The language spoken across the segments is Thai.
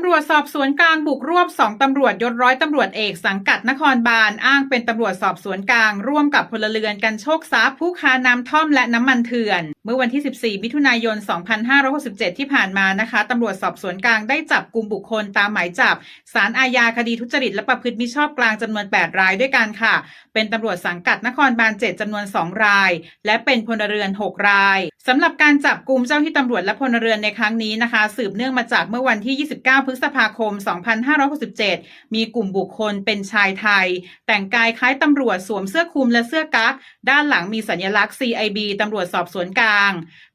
ำรวจสอบสวนกลางบุกรวบสองตำรวจยศร้อยตำรวจเอกสังกัดนครบาลอ้างเป็นตำรวจสอบสวนกลาง ร่วมกับพลเรือนกันโชคทรัพย์ผู้ค้าน้ำท่อมและน้ำมันเถื่อน เมื่อวันที่ 14 มิถุนายน 2567 ที่ผ่านมานะคะตำรวจสอบสวนกลางได้จับกลุ่มบุคคลตามหมายจับสารอาญาคดีทุจริตและประพฤติมิชอบกลางจำนวน 8 รายด้วยกันค่ะ เป็นตำรวจสังกัดนครบาล 7จำนวน 2 ราย และเป็นพลเรือน 6 รายสำหรับการจับกลุ่มเจ้าที่ตำรวจและพลเรือนในครั้งนี้นะคะ สืบเนื่องมาจากเมื่อวันที่ 29พฤษภาคม 2567 มีกลุ่มบุคคลเป็นชายไทย แต่งกายคล้ายตำรวจสวมเสื้อคลุมและเสื้อกั๊ก ด้านหลังมีสัญลักษณ์ CIB ตำรวจสอบสวนกลาง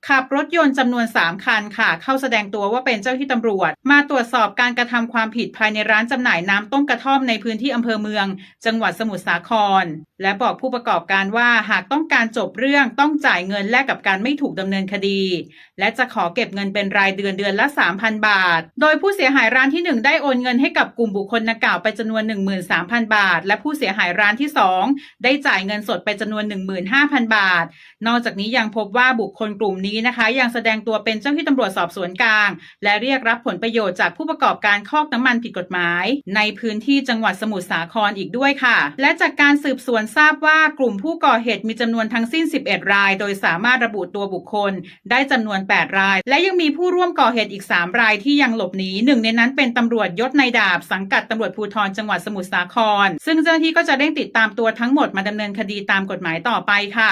ขับรถยนต์จำนวน 3 คันค่ะ เข้าแสดงตัวว่าเป็นเจ้าที่ตำรวจ มาตรวจสอบการกระทำความผิดภายในร้านจำหน่ายน้ำต้มกระท่อมในพื้นที่อำเภอเมือง จังหวัดสมุทรสาคร และบอกผู้ประกอบการว่าหากต้องการจบเรื่องต้องจ่ายเงินแลกกับการไม่ถูกดำเนินคดี และจะขอเก็บเงินเป็นรายเดือนเดือนละ 3,000 บาท โดยผู้เสียหายายร้านที่ 1 ได้โอนเงินให้กับกลุ่มบุคคลดังกล่าวไปจำนวน 13,000 บาท และผู้เสียหายร้านที่ 2 ได้จ่ายเงินสดไปจำนวน 15,000 บาท นอกจากนี้ยังพบว่าบุคคลกลุ่มนี้นะคะ ยังแสดงตัวเป็นเจ้าที่ตำรวจสอบสวนกลาง และเรียกรับผลประโยชน์จากผู้ประกอบการคอกน้ำมันผิดกฎหมาย ในพื้นที่จังหวัดสมุทรสาครอีกด้วยค่ะ และจากการสืบสวนทราบว่ากลุ่มผู้ก่อเหตุมีจำนวนทั้งสิ้น 11 ราย โดยสามารถระบุตัวบุคคล ได้จำนวน 8 ราย และยังมีผู้ร่วมก่อเหตุอีก 3 รายที่ยังหลบหนีหนึ่งในนั้นเป็นตำรวจยศนายดาบ สังกัดตำรวจภูธรจังหวัดสมุทรสาคร ซึ่งเจ้าหน้าที่ก็จะเร่งติดตามตัวทั้งหมดมาดำเนินคดีตามกฎหมายต่อไปค่ะ